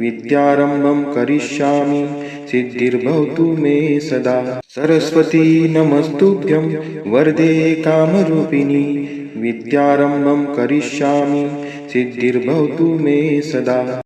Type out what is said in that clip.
विद्यारम्भं करिष्यामि। सिद्धिर्भवतु मे सदा। सरस्वती नमस्तुभ्यं। वरदे कामरूपिणी। विद्यारम्भं करिष्यामि। सिद्धिर्भवतु मे सदा।